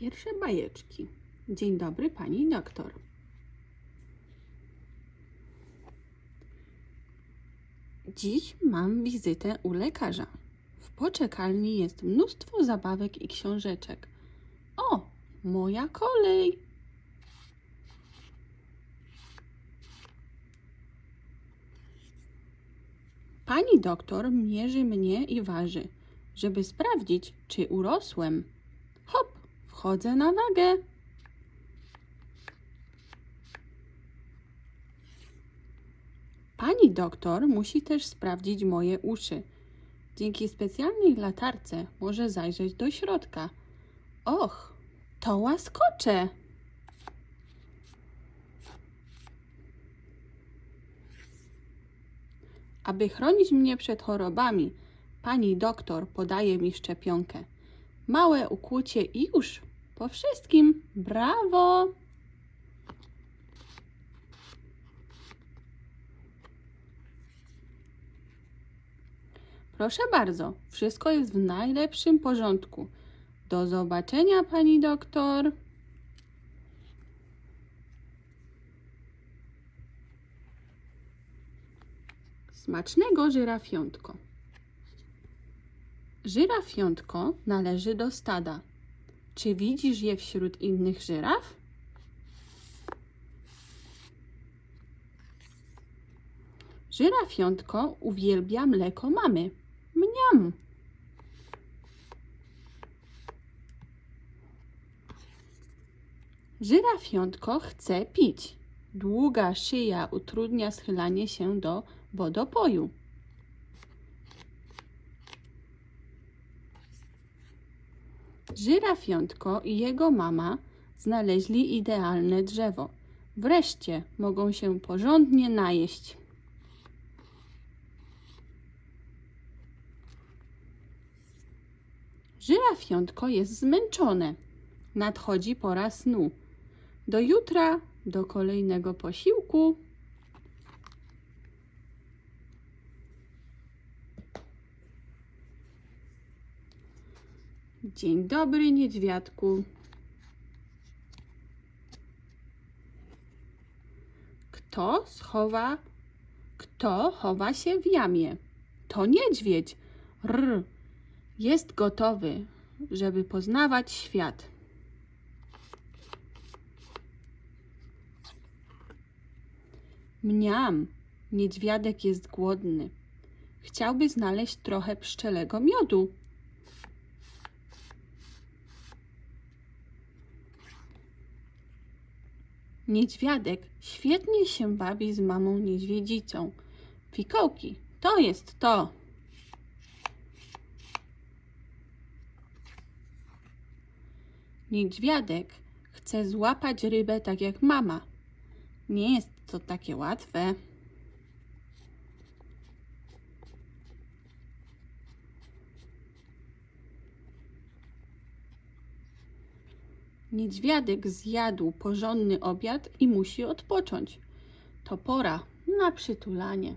Pierwsze bajeczki. Dzień dobry, pani doktor. Dziś mam wizytę u lekarza. W poczekalni jest mnóstwo zabawek i książeczek. O, moja kolej! Pani doktor mierzy mnie i waży, żeby sprawdzić, czy urosłem. Hop, wchodzę na wagę. Pani doktor musi też sprawdzić moje uszy. Dzięki specjalnej latarce może zajrzeć do środka. Och, to łaskocze! Aby chronić mnie przed chorobami, pani doktor podaje mi szczepionkę. Małe ukłucie i już po wszystkim. Brawo! Proszę bardzo, wszystko jest w najlepszym porządku. Do zobaczenia, pani doktor. Smacznego żyrafiątko. Żyrafiątko należy do stada. Czy widzisz je wśród innych żyraf? Żyrafiątko uwielbia mleko mamy. Mniam! Żyrafiątko chce pić. Długa szyja utrudnia schylanie się do wodopoju. Żyrafiątko i jego mama znaleźli idealne drzewo. Wreszcie mogą się porządnie najeść. Żyrafiątko jest zmęczone. Nadchodzi pora snu. Do jutra, do kolejnego posiłku. Dzień dobry, niedźwiadku. Kto schowa, kto chowa się w jamie? To niedźwiedź. Rr. Jest gotowy, żeby poznawać świat. Mniam, niedźwiadek jest głodny. Chciałby znaleźć trochę pszczelego miodu. Niedźwiadek świetnie się bawi z mamą niedźwiedzicą. Fikołki, to jest to. Niedźwiadek chce złapać rybę tak jak mama. Nie jest to takie łatwe. Niedźwiadek zjadł porządny obiad i musi odpocząć. To pora na przytulanie.